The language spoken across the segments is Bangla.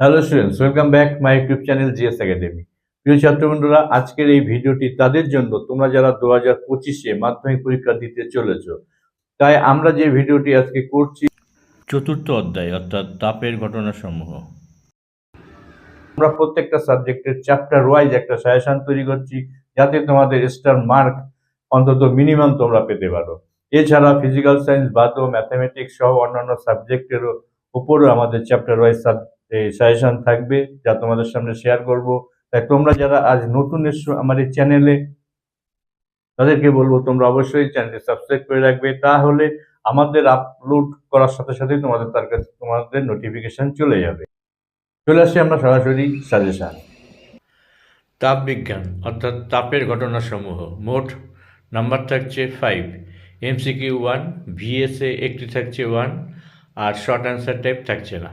Hello students welcome back my YouTube channel GS academy প্রিয় ছাত্রবন্ধুরা আজকের এই ভিডিওটি তাদের জন্য তোমরা যারা দু হাজার পঁচিশে মাধ্যমিক পরীক্ষা দিতে চলেছ তাই আমরা যে ভিডিওটি আজকে করছি চতুর্থ অধ্যায় অর্থাৎ তাপের ঘটনাসমূহ। আমরা প্রত্যেকটা সাবজেক্টের চ্যাপ্টার ওয়াইজ একটা সাজেশন তৈরি করছি যাতে তোমাদের স্টার মার্ক অন্তত মিনিমাম তোমরা পেতে পারো। এছাড়া ফিজিক্যাল সায়েন্স বাদও ম্যাথামেটিক্স সহ অন্যান্য সাবজেক্টেরও উপরও আমাদের চ্যাপ্টার ওয়াইজ সাজেশন থাকবে যা তোমাদের সামনে শেয়ার করব। তাই তোমরা যারা আজ নতুন এসছো আমার এই চ্যানেলে তাদেরকে বলব তোমরা অবশ্যই চ্যানেলটি সাবস্ক্রাইব করে রাখবে। তাহলে আমাদের আপলোড করার সাথে সাথে তোমাদের তার কাছে, তোমাদের নোটিফিকেশন চলে যাবে। চলে আসছি আমরা সরাসরি সাজেশন তাপবিজ্ঞান অর্থাৎ তাপের ঘটনাসমূহ। মোট নাম্বার থাকছে ফাইভ এমসিকিউ ওয়ান ভিএসএ একটি থাকছে ওয়ান আর শর্ট অ্যান্সার টাইপ থাকছে না।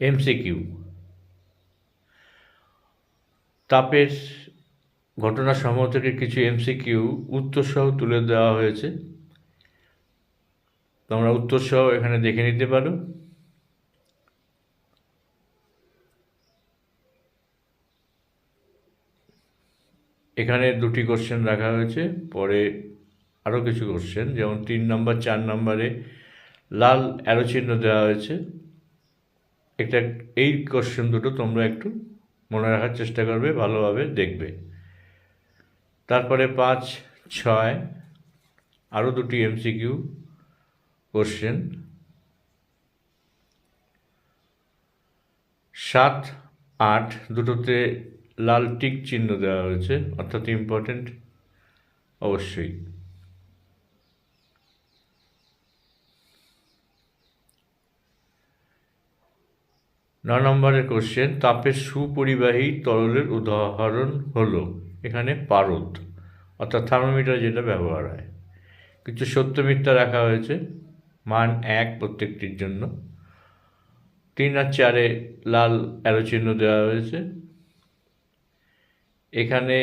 এমসিকিউ তাপের ঘটনাসমূহ থেকে কিছু এমসিকিউ উত্তরসহ তুলে দেওয়া হয়েছে। তোমরা উত্তরসহ এখানে দেখে নিতে পারো। এখানে দুটি কোশ্চেন রাখা হয়েছে, পরে আরও কিছু কোশ্চেন যেমন তিন নম্বর চার নম্বরে লাল অ্যারো চিহ্ন দেওয়া হয়েছে। এটা এই কোশ্চেন দুটো তোমরা একটু মনে রাখার চেষ্টা করবে, ভালোভাবে দেখবে। তারপরে পাঁচ, ছয় আরও দুটি এমসিকিউ কোশ্চেন সাত, আট, দুটোতে লাল টিক চিহ্ন দেওয়া হয়েছে, অর্থাৎ ইম্পর্টেন্ট অবশ্যই। ন নম্বরের কোশ্চেন তাপের সুপরিবাহী তরলের উদাহরণ হলো, এখানে পারদ, অর্থাৎ থার্মোমিটার যেটা ব্যবহার হয়। কিছু সত্য মিথ্যা রাখা হয়েছে, মান এক প্রত্যেকটির জন্য। তিন আর চারে লাল অ্যারো চিহ্ন দেওয়া হয়েছে। এখানে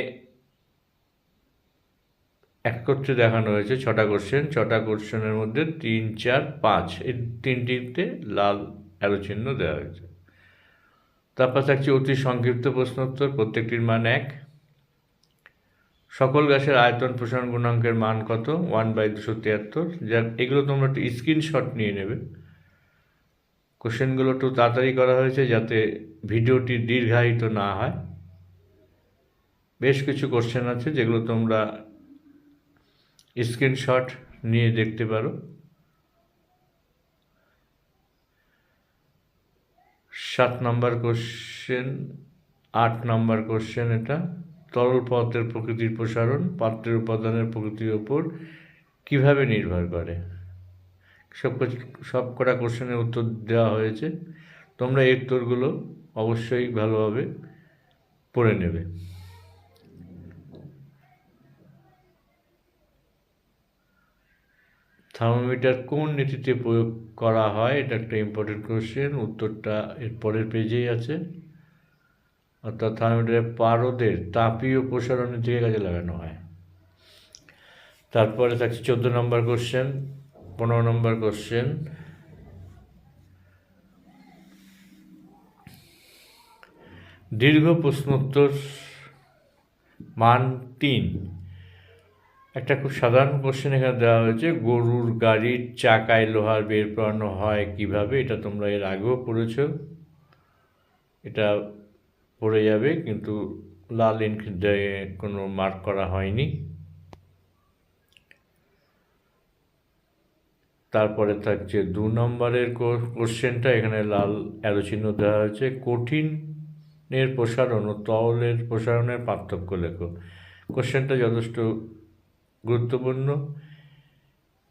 একত্রে দেখানো হয়েছে ছটা কোশ্চেন ছটা কোশ্চেনের মধ্যে তিন, চার, পাঁচ, এই তিনটিতে লাল অ্যারো চিহ্ন দেওয়া হয়েছে। তারপর থাকছে অতি সংক্ষিপ্ত প্রশ্নোত্তর, প্রত্যেকটির মান এক। সকল গ্যাসের আয়তন প্রসারণ গুণাঙ্কের মান কত? ওয়ান বাই দুশো তিয়াত্তর। যার, এগুলো তোমরা একটু স্ক্রিনশট নিয়ে নেবে। কোশ্চেনগুলো একটু তাড়াতাড়ি করা হয়েছে যাতে ভিডিওটি দীর্ঘায়িত না হয়। বেশ কিছু কোশ্চেন আছে যেগুলো তোমরা স্ক্রিনশট নিয়ে দেখতে পারো। সাত নম্বর কোশ্চেন আট নম্বর কোশ্চেন এটা। তরল পদার্থের প্রকৃতির প্রসারণ, পাত্রের উপাদানের প্রকৃতির ওপর কীভাবে নির্ভর করে? সব সব কটা কোশ্চেনের উত্তর দেওয়া হয়েছে। তোমরা এই উত্তরগুলো অবশ্যই ভালোভাবে পড়ে নেবে। থার্মোমিটার কোন নীতিতে প্রয়োগ করা হয়? এটা একটা ইম্পর্টেন্ট কোশ্চেন উত্তরটা এর পরের পেজেই আছে। অর্থাৎ থার্মোমিটারের পারদের তাপীয় প্রসারণ নীতিকে কাজে লাগানো হয়। তারপরে থাকছে চোদ্দ নম্বর কোশ্চেন পনেরো নম্বর কোশ্চেন দীর্ঘ প্রশ্নোত্তর মান তিন। একটা খুব সাধারণ কোশ্চেন এখানে দেওয়া হয়েছে, গরুর গাড়ির চাকায় লোহার বের করানো হয় কীভাবে? এটা তোমরা এর আগেও পড়েছ। এটা পড়ে যাবে, কিন্তু লাল ইঙ্ক দিয়ে কোনো মার্ক করা হয়নি। তারপরে থাকছে দু নম্বরের কোশ্চেনটা এখানে লাল অ্যারো চিহ্ন দেওয়া হয়েছে। কঠিনের প্রসারণ ও তরলের প্রসারণের পার্থক্য লেখো। কোশ্চেনটা যথেষ্ট গুরুত্বপূর্ণ।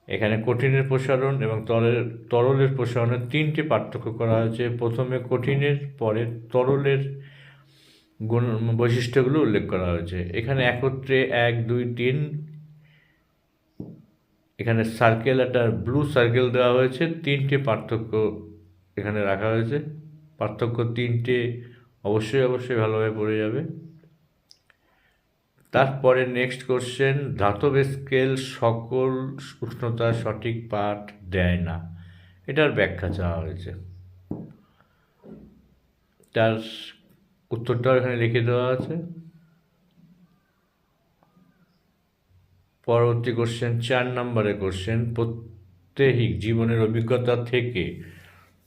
এখানে কঠিনের প্রসারণ এবং তরলের তরলের প্রসারণের তিনটি পার্থক্য করা হয়েছে। প্রথমে কঠিনের, পরে তরলের গুণ, বৈশিষ্ট্যগুলো উল্লেখ করা হয়েছে। এখানে একত্রে এক, দুই, তিন, এখানে সার্কেল একটা ব্লু সার্কেল দেওয়া হয়েছে। তিনটে পার্থক্য এখানে রাখা হয়েছে। পার্থক্য তিনটে অবশ্যই অবশ্যই ভালোভাবে পড়ে যাবে। তারপরে নেক্সট কোশ্চেন ধাতব স্কেল সকল উষ্ণতার সঠিক পাঠ দেয় না। এটার ব্যাখ্যা চাওয়া হয়েছে। তার উত্তরটাও এখানে লিখে দেওয়া আছে। পরবর্তী কোশ্চেন চার নম্বরের কোশ্চেন প্রত্যেহিক জীবনের অভিজ্ঞতা থেকে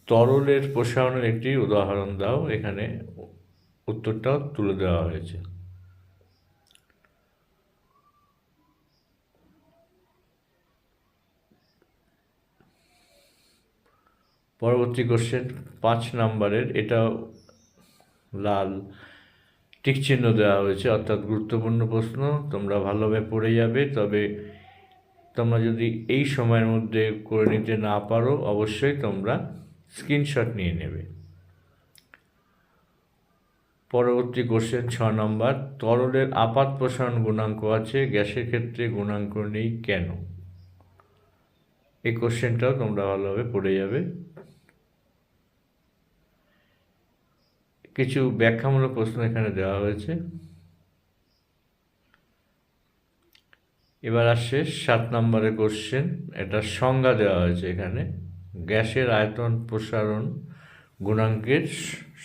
তরলের প্রসারণের একটি উদাহরণ দাও। এখানে উত্তরটাও তুলে দেওয়া হয়েছে। পরবর্তী কোশ্চেন পাঁচ নাম্বারের, এটা লাল। টিক চিহ্ন দেওয়া হয়েছে, অর্থাৎ গুরুত্বপূর্ণ প্রশ্ন, তোমরা ভালোভাবে পড়ে যাবে, তবে তোমরা যদি এই সময়ের মধ্যে করে নিতে না পারো, অবশ্যই তোমরা স্ক্রিনশট নিয়ে নেবে। পরবর্তী কোশ্চেন ছ নম্বর, তরলের আপাত প্রসারণ গুণাঙ্ক আছে, গ্যাসের ক্ষেত্রে গুণাঙ্ক নেই কেন? এই কোশ্চেনটাও তোমরা ভালোভাবে পড়ে যাবে। কিছু ব্যাখ্যামূলক প্রশ্ন এখানে দেওয়া হয়েছে। এবার আসছে সাত নম্বরের কোশ্চেন এটা সংজ্ঞা দেওয়া হয়েছে এখানে। গ্যাসের আয়তন প্রসারণ গুণাঙ্কের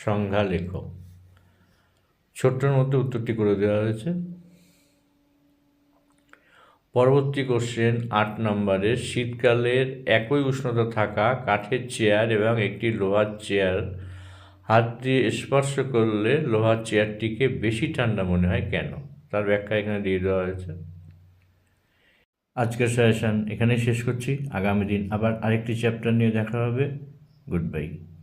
সংজ্ঞা লেখো। ছোট্টর মধ্যে উত্তরটি করে দেওয়া হয়েছে। পরবর্তী কোশ্চেন আট নম্বরের, শীতকালের একই উষ্ণতা থাকা কাঠের চেয়ার এবং একটি লোহার চেয়ার হাত দিয়ে স্পর্শ করলে লোহার চেয়ারটিকে বেশি ঠান্ডা মনে হয় কেন? তার ব্যাখ্যা এখানে দিয়ে দেওয়া হয়েছে। আজকের সাজেশান এখানেই শেষ করছি। আগামী দিন আবার আরেকটি চ্যাপ্টার নিয়ে দেখা হবে। Good bye